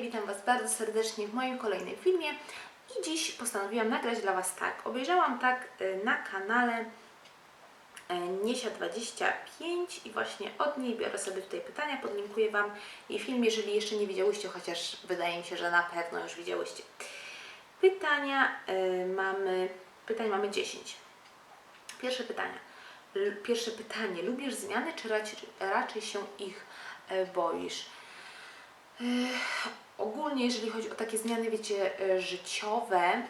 Witam Was bardzo serdecznie w moim kolejnym filmie i dziś postanowiłam nagrać dla Was tak. Obejrzałam tak y, na kanale y, Niesia25 i właśnie od niej biorę sobie tutaj pytania, podlinkuję Wam jej film, jeżeli jeszcze nie widziałyście, chociaż wydaje mi się, że na pewno już widziałyście. Pytania y, mamy, pytań mamy 10. Pierwsze pytanie. L- Pierwsze pytanie. Lubisz zmiany, czy raczej, raczej się ich boisz? Ogólnie, jeżeli chodzi o takie zmiany, wiecie, e, życiowe,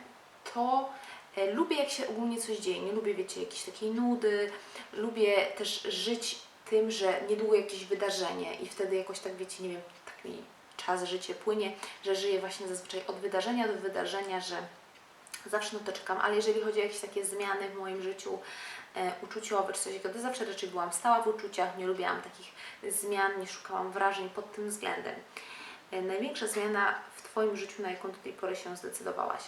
to e, lubię, jak się ogólnie coś dzieje. Nie lubię, wiecie, jakiejś takiej nudy. Lubię też żyć tym, że niedługo jakieś wydarzenie i wtedy jakoś tak, wiecie, nie wiem, taki czas, życie płynie, że żyję właśnie zazwyczaj od wydarzenia do wydarzenia, że zawsze na to czekam, ale jeżeli chodzi o jakieś takie zmiany w moim życiu e, uczuciowe czy coś takiego, to zawsze raczej byłam stała w uczuciach, nie lubiłam takich zmian, nie szukałam wrażeń pod tym względem. E, największa zmiana w Twoim życiu, na jaką do tej pory się zdecydowałaś?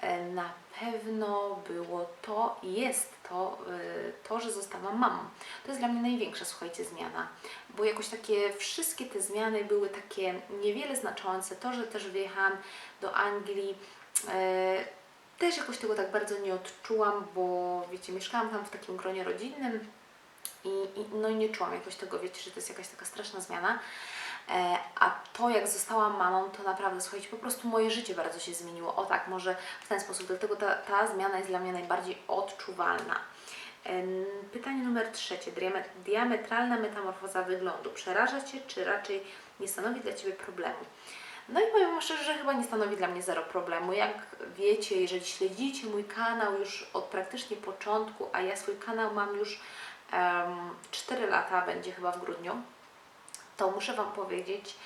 E, na pewno było to, jest to, e, to, że zostałam mamą. To jest dla mnie największa, słuchajcie, zmiana, bo jakoś takie wszystkie te zmiany były takie niewiele znaczące. To, że też wyjechałam do Anglii, też jakoś tego tak bardzo nie odczułam, bo wiecie, mieszkałam tam w takim gronie rodzinnym i, i, no i nie czułam jakoś tego, wiecie, że to jest jakaś taka straszna zmiana. E, a to, jak zostałam mamą, to naprawdę, słuchajcie, po prostu moje życie bardzo się zmieniło. O tak, może w ten sposób. Dlatego ta, ta zmiana jest dla mnie najbardziej odczuwalna. Pytanie numer trzecie. Diame- Diametralna metamorfoza wyglądu. Przeraża Cię, czy raczej nie stanowi dla Ciebie problemu? No i powiem szczerze, że chyba nie stanowi dla mnie zero problemu. Jak wiecie, jeżeli śledzicie mój kanał już od praktycznie początku, a ja swój kanał mam już um, 4 lata, będzie chyba w grudniu, to muszę Wam powiedzieć,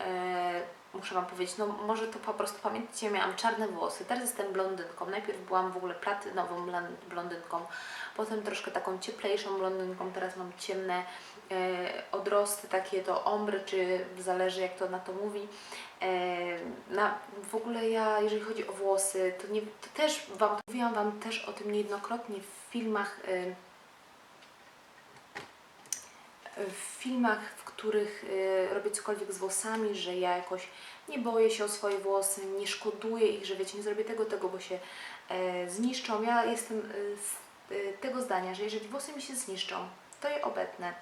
e, muszę Wam powiedzieć, no może to po prostu pamiętacie, miałam czarne włosy, teraz jestem blondynką. Najpierw byłam w ogóle platynową blondynką, potem troszkę taką cieplejszą blondynką, teraz mam ciemne e, odrosty, takie to ombry, czy zależy jak to na to mówi. E, na, w ogóle ja, jeżeli chodzi o włosy, to, nie, to też Wam, mówiłam Wam też o tym niejednokrotnie w filmach, w filmach, w których e, robię cokolwiek z włosami, że ja jakoś nie boję się o swoje włosy, nie szkoduję ich, że wiecie, nie zrobię tego, tego, bo się e, zniszczą. Ja jestem z e, tego zdania, że jeżeli włosy mi się zniszczą, to je obetnę.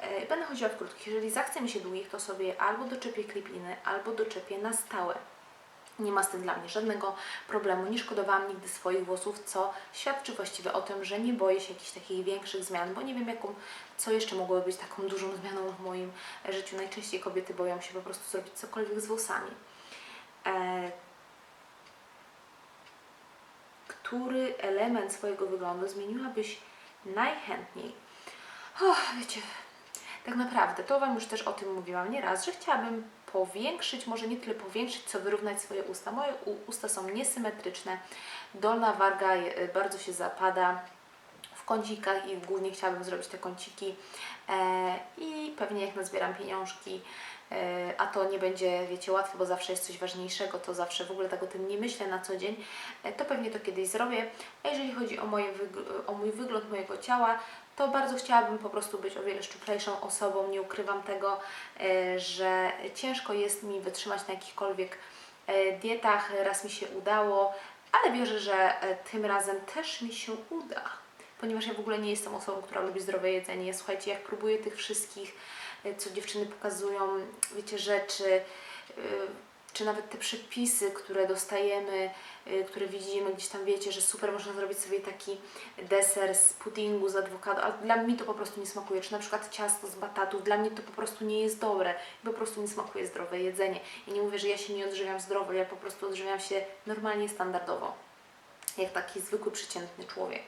E, Będę chodziła w krótkich. Jeżeli zachce mi się długich, to sobie albo doczepię klipiny, albo doczepię na stałe. Nie ma z tym dla mnie żadnego problemu. Nie szkodowałam nigdy swoich włosów, co świadczy właściwie o tym, że nie boję się jakichś takich większych zmian, bo nie wiem, jaką, co jeszcze mogłoby być taką dużą zmianą w moim życiu. Najczęściej kobiety boją się po prostu zrobić cokolwiek z włosami. E, który element swojego wyglądu zmieniłabyś najchętniej? Och, wiecie, tak naprawdę, to Wam już też o tym mówiłam nieraz, że chciałabym powiększyć, może nie tyle powiększyć, co wyrównać swoje usta. Moje usta są niesymetryczne, dolna warga je- bardzo się zapada w kącikach i głównie chciałabym zrobić te kąciki e, i pewnie jak nazbieram pieniążki, e, a to nie będzie, wiecie, łatwe, bo zawsze jest coś ważniejszego, to zawsze w ogóle tak o tym nie myślę na co dzień, e, to pewnie to kiedyś zrobię. A jeżeli chodzi o, moje o mój wygląd mojego ciała, to bardzo chciałabym po prostu być o wiele szczuplejszą osobą. Nie ukrywam tego, e, że ciężko jest mi wytrzymać na jakichkolwiek e, dietach. Raz mi się udało, ale wierzę, że e, tym razem też mi się uda. Ponieważ ja w ogóle nie jestem osobą, która lubi zdrowe jedzenie. Słuchajcie, jak próbuję tych wszystkich, co dziewczyny pokazują, wiecie, rzeczy, czy nawet te przepisy, które dostajemy, y, które widzimy gdzieś tam, wiecie, że super można zrobić sobie taki deser z puddingu, z awokado, ale dla mnie to po prostu nie smakuje, czy na przykład ciasto z batatów, dla mnie to po prostu nie jest dobre, po prostu nie smakuje zdrowe jedzenie. I nie mówię, że ja się nie odżywiam zdrowo, ja po prostu odżywiam się normalnie, standardowo, jak taki zwykły, przeciętny człowiek.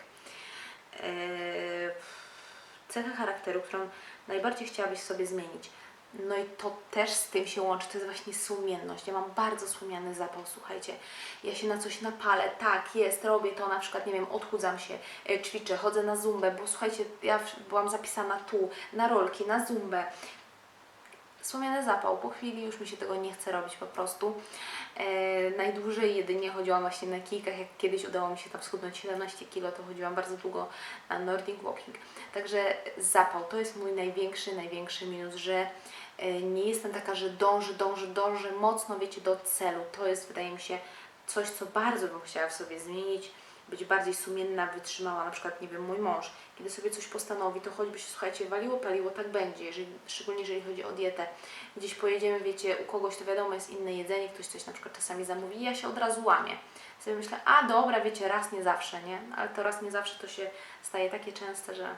Eee, cecha charakteru, którą najbardziej chciałabyś sobie zmienić. No i to też z tym się łączy, to jest właśnie sumienność. Ja mam bardzo sumienny zapał, słuchajcie. Ja się na coś napalę, tak, jest, robię to, na przykład, nie wiem, odchudzam się, e, ćwiczę, chodzę na zumbę, bo słuchajcie, ja byłam zapisana tu, na rolki, na zumbę. Słomiany zapał, po chwili już mi się tego nie chce robić po prostu. E, najdłużej jedynie chodziłam właśnie na kijkach, jak kiedyś udało mi się tam schudnąć 17 kg, to chodziłam bardzo długo na Nordic Walking. Także zapał to jest mój największy, największy minus, że nie jestem taka, że dążę, dążę, dążę mocno, wiecie, do celu. To jest, wydaje mi się, coś, co bardzo bym chciała w sobie zmienić, być bardziej sumienna, wytrzymała. Na przykład, nie wiem, mój mąż, kiedy sobie coś postanowi, to choćby się, słuchajcie, waliło, paliło, tak będzie, jeżeli, szczególnie jeżeli chodzi o dietę. Gdzieś pojedziemy, wiecie, u kogoś to wiadomo jest inne jedzenie, ktoś coś na przykład czasami zamówi i ja się od razu łamię. Sobie myślę, a dobra, wiecie, raz nie zawsze, nie? Ale to raz nie zawsze to się staje takie częste, że...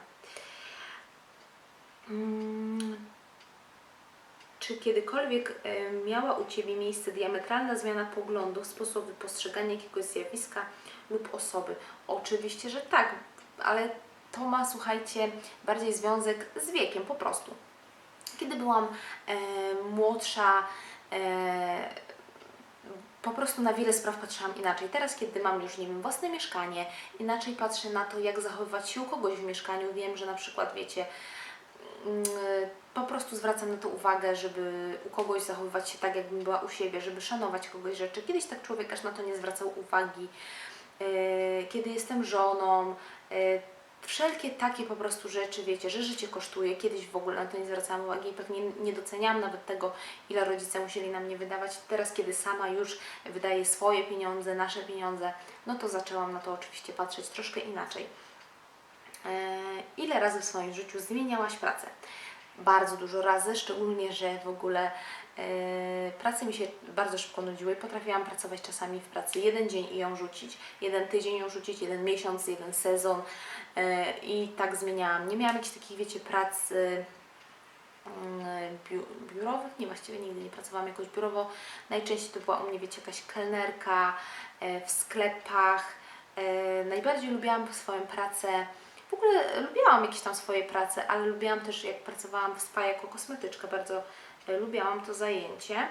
Mm, czy kiedykolwiek e, miała u Ciebie miejsce diametralna zmiana poglądów, sposobu postrzegania jakiegoś zjawiska lub osoby? Oczywiście, że tak, ale to ma, słuchajcie, bardziej związek z wiekiem po prostu. Kiedy byłam e, młodsza, e, po prostu na wiele spraw patrzyłam inaczej. Teraz, kiedy mam już, nie wiem, własne mieszkanie, inaczej patrzę na to, jak zachowywać się u kogoś w mieszkaniu. Wiem, że na przykład, wiecie, mm, po prostu zwracam na to uwagę, żeby u kogoś zachowywać się tak, jakbym była u siebie, żeby szanować kogoś rzeczy. Kiedyś tak człowiek aż na to nie zwracał uwagi. E, Kiedy jestem żoną, e, wszelkie takie po prostu rzeczy, wiecie, że życie kosztuje. Kiedyś w ogóle na to nie zwracałam uwagi i pewnie nie doceniałam nawet tego, ile rodzice musieli nam nie wydawać. Teraz, kiedy sama już wydaję swoje pieniądze, nasze pieniądze, no to zaczęłam na to oczywiście patrzeć troszkę inaczej. E, Ile razy w swoim życiu zmieniałaś pracę? Bardzo dużo razy, szczególnie, że w ogóle e, prace mi się bardzo szybko nudziły. Potrafiłam pracować czasami w pracy jeden dzień i ją rzucić, jeden tydzień ją rzucić, jeden miesiąc, jeden sezon e, i tak zmieniałam. Nie miałam jakichś takich, wiecie, prac e, mm, biu- biurowych, nie właściwie nigdy nie pracowałam jakoś biurowo. Najczęściej to była u mnie, wiecie, jakaś kelnerka w sklepach. Najbardziej lubiłam swoją pracę. W ogóle lubiłam jakieś tam swoje prace, ale lubiłam też, jak pracowałam w spa jako kosmetyczka, bardzo e, lubiałam to zajęcie.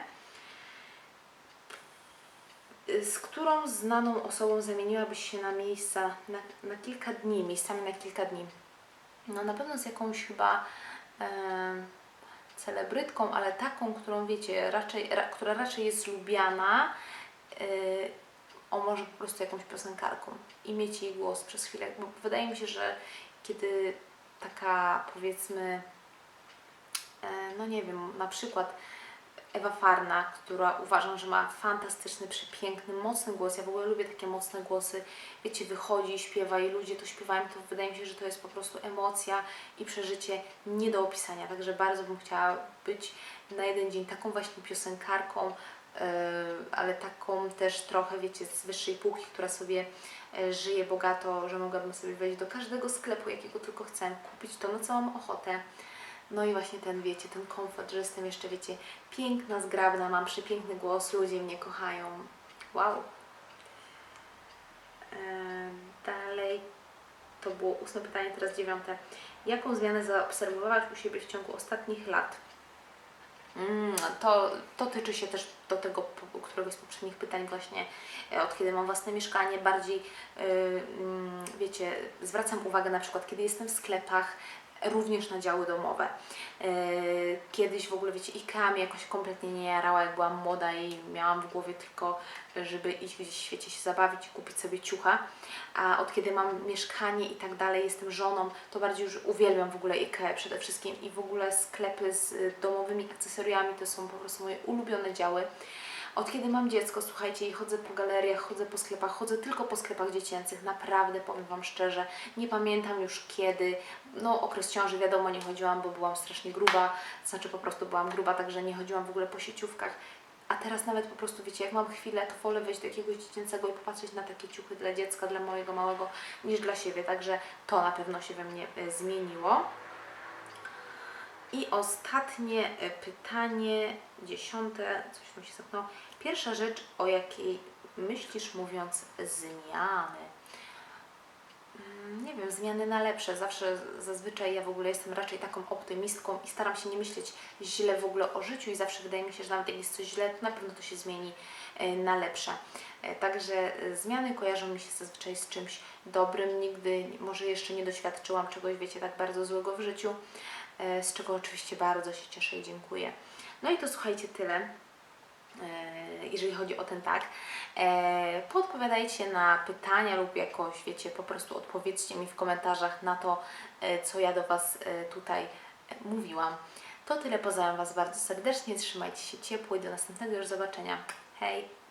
Z którą znaną osobą zamieniłabyś się na miejsca na, na kilka dni, miejscami na kilka dni? No na pewno z jakąś chyba e, celebrytką, ale taką, którą wiecie, raczej, ra, która raczej jest lubiana, e, o może po prostu jakąś piosenkarką i mieć jej głos przez chwilę, bo wydaje mi się, że kiedy taka powiedzmy, e, no nie wiem, na przykład Ewa Farna, która uważam, że ma fantastyczny, przepiękny, mocny głos. Ja w ogóle lubię takie mocne głosy. Wiecie, wychodzi, śpiewa i ludzie to śpiewają, to wydaje mi się, że to jest po prostu emocja i przeżycie nie do opisania. Także bardzo bym chciała być na jeden dzień taką właśnie piosenkarką, ale taką też trochę, wiecie, z wyższej półki, która sobie e, żyje bogato, że mogłabym sobie wejść do każdego sklepu, jakiego tylko chcę, kupić to, na co mam ochotę. No i właśnie ten, wiecie, ten komfort, że jestem jeszcze, wiecie, piękna, zgrabna, mam przepiękny głos, ludzie mnie kochają. Wow. Em, Dalej, to było ósme pytanie, teraz dziewiąte. Jaką zmianę zaobserwowałaś u siebie w ciągu ostatnich lat? Mm, to, to tyczy się też do tego, któregoś z poprzednich pytań właśnie, e, od kiedy mam własne mieszkanie, bardziej, y, mm, wiecie, zwracam uwagę na przykład, kiedy jestem w sklepach, również na działy domowe. E, Kiedyś w ogóle, wiecie, IKEA mnie jakoś kompletnie nie jarała, jak byłam młoda i miałam w głowie tylko, żeby iść gdzieś w świecie się zabawić i kupić sobie ciucha. A od kiedy mam mieszkanie i tak dalej, jestem żoną, to bardziej już uwielbiam w ogóle IKEA przede wszystkim i w ogóle sklepy z domowymi akcesoriami to są po prostu moje ulubione działy. Od kiedy mam dziecko, słuchajcie, i chodzę po galeriach, chodzę po sklepach, chodzę tylko po sklepach dziecięcych, naprawdę powiem Wam szczerze, nie pamiętam już kiedy, no okres ciąży wiadomo nie chodziłam, bo byłam strasznie gruba, znaczy po prostu byłam gruba, także nie chodziłam w ogóle po sieciówkach, a teraz nawet po prostu, wiecie, jak mam chwilę, to wolę wejść do jakiegoś dziecięcego i popatrzeć na takie ciuchy dla dziecka, dla mojego małego, niż dla siebie, także to na pewno się we mnie e, zmieniło. I ostatnie e, pytanie, dziesiąte, coś tam się zamknęło. Pierwsza rzecz, o jakiej myślisz mówiąc zmiany? Mm, Nie wiem, zmiany na lepsze. Zawsze zazwyczaj ja w ogóle jestem raczej taką optymistką i staram się nie myśleć źle w ogóle o życiu i zawsze wydaje mi się, że nawet jak jest coś źle, to na pewno to się zmieni e, na lepsze. E, Także zmiany kojarzą mi się zazwyczaj z czymś dobrym. Nigdy może jeszcze nie doświadczyłam czegoś, wiecie, tak bardzo złego w życiu, z czego oczywiście bardzo się cieszę i dziękuję. No i to słuchajcie tyle e, jeżeli chodzi o ten tak. E, Podpowiadajcie na pytania lub jakoś, wiecie, po prostu odpowiedzcie mi w komentarzach na to, e, co ja do Was e, tutaj e, mówiłam. To tyle, pozdrawiam Was bardzo serdecznie, trzymajcie się ciepło i do następnego już zobaczenia. Hej!